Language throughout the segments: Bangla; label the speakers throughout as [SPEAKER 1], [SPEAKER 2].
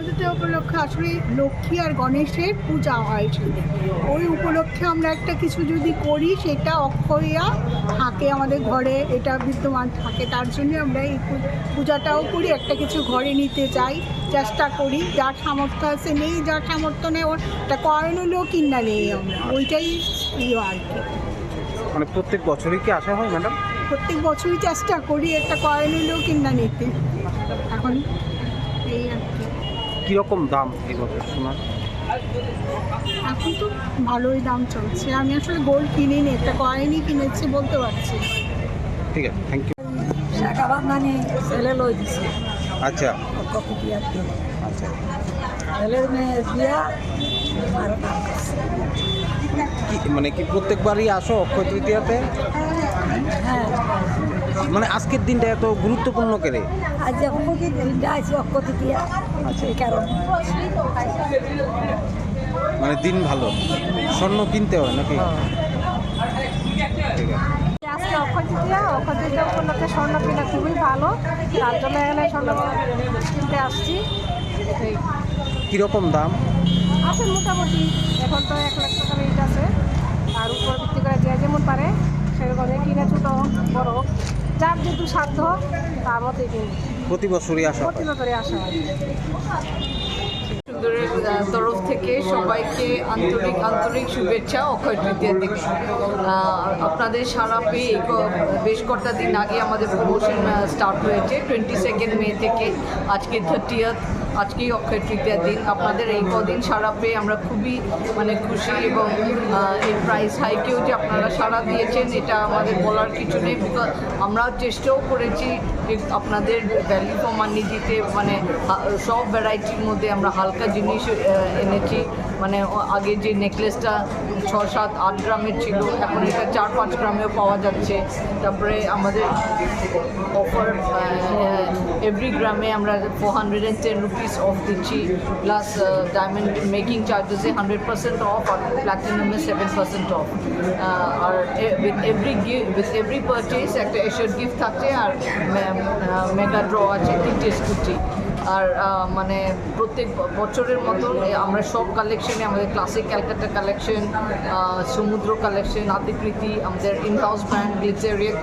[SPEAKER 1] অক্ষয়তৃতীয়া উপলক্ষে আসলে লক্ষ্মী আর গণেশের পূজা হয় সেদিন। ওই উপলক্ষে আমরা একটা কিছু যদি করি সেটা অক্ষয়া থাকে আমাদের ঘরে এটা বিদ্যমান থাকে। তার জন্য আমরা এই পূজাটাও করি একটা কিছু ঘরে নিতে চাই চেষ্টা করি। যার সামর্থ্য আছে নেই যার সামর্থ্য নেই ওর একটা হলেও কিনা নেই আমরা। ওইটাই প্রিয় আর কি।
[SPEAKER 2] মানে প্রত্যেক বছরই কি আসা হয় ম্যাডাম?
[SPEAKER 1] প্রত্যেক বছরই চেষ্টা করি একটা হলেও কিনা নিতে। এখন
[SPEAKER 2] কীরকম দাম এই বছর সোনার?
[SPEAKER 1] এখন তো ভালোই দাম চলছে। আমি আসলে গোল্ড কিনিনি একটা কয়েনই কিনেছি বলতে পারছি
[SPEAKER 2] ঠিক আছে থ্যাংক ইউ
[SPEAKER 3] শাকাবাদ মানে ছেলে লই দিছে।
[SPEAKER 2] আচ্ছা।
[SPEAKER 3] কপি
[SPEAKER 2] আচ্ছা
[SPEAKER 3] ছেলের মেয়ে বিয়া আর
[SPEAKER 2] কি মানে কি প্রত্যেকবারই আসো অক্ষয় তৃতীয়াতে?
[SPEAKER 3] হ্যাঁ।
[SPEAKER 2] মানে আজকের দিনটা এত গুরুত্বপূর্ণ কেড়ে
[SPEAKER 3] আজ দিনটা আছে এই কারণে।
[SPEAKER 2] মানে দিন ভালো। স্বর্ণ কিনতে হয় নাকি? ঠিক আছে।
[SPEAKER 4] আজকে অক্ষয় তৃতীয়া অক্ষয় তৃতীয়া উপলক্ষে স্বর্ণ কিনা খুবই ভালো। তার জন্য এখানে স্বর্ণ কিনতে আসছি।
[SPEAKER 2] কীরকম দাম?
[SPEAKER 4] আছে মোটামুটি এখন তো এক লাখ টাকা রেট আছে। যার যেহেতু সাধ্য তার মতোই কিনি
[SPEAKER 2] প্রতি বছরই আসা হয়।
[SPEAKER 4] প্রতি বছরই আসা হয়।
[SPEAKER 5] তরফ থেকে সবাইকে আন্তরিক আন্তরিক শুভেচ্ছা অক্ষয় তৃতীয়া দিন আপনাদের সারা পেয়ে বেশ কটা দিন আগে আমাদের প্রমোশন স্টার্ট হয়েছে। টোয়েন্টি সেকেন্ড মে থেকে আজকে থার্টিয়াথ আজকেই অক্ষয় তৃতীয়ার দিন। আপনাদের এই কদিন সারা পেয়ে আমরা খুবই মানে খুশি এবং এই প্রাইস হাইকেও যে আপনারা সারা দিয়েছেন, এটা আমাদের বলার কিছু নেই আমরাও চেষ্টাও করেছি যে আপনাদের ভ্যালু ফর মানি দিতে মানে সব ভ্যারাইটির মধ্যে আমরা হালকা জিনিস এনেছি। মানে আগে যে নেকলেসটা ছ সাত আট গ্রামের ছিল, এখন এটা চার, পাঁচ গ্রামেও পাওয়া যাচ্ছে। তারপরে আমাদের অফার এভরি গ্রামে আমরা four hundred and ten rupees off দিচ্ছি প্লাস ডায়মন্ড মেকিং চার্জেসে হান্ড্রেড পার্সেন্ট অফ আর প্ল্যাটিনামে seven percent off R with every with every purchase একটা এশিয়ার গিফট থাকছে আর মেগা ড্র আছে তিনটে স্কুটি আর মানে প্রত্যেক বছরের মতন আমরা সব কালেকশনে আমাদের classic Calcutta collection Samudra collection আতিকৃতি, আমাদের in house brand Glitteria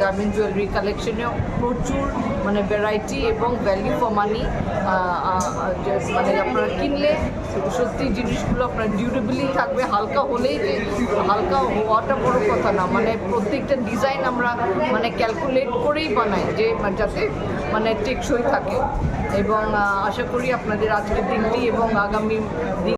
[SPEAKER 5] diamond jewellery কালেকশনেও প্রচুর মানে ভ্যারাইটি এবং ভ্যালু ফর মানি মানে আপনারা কিনলে সত্যি জিনিসগুলো আপনার ডিউরেবলি থাকবে, হালকা হলেই যে, হালকা হওয়াটা বড় কথা না। মানে প্রত্যেকটা ডিজাইন আমরা মানে ক্যালকুলেট করেই বানাই যে মানে যাতে মানে টেকসই থাকে। এবং আশা করি আপনাদের আজকের দিনটি এবং আগামী দিন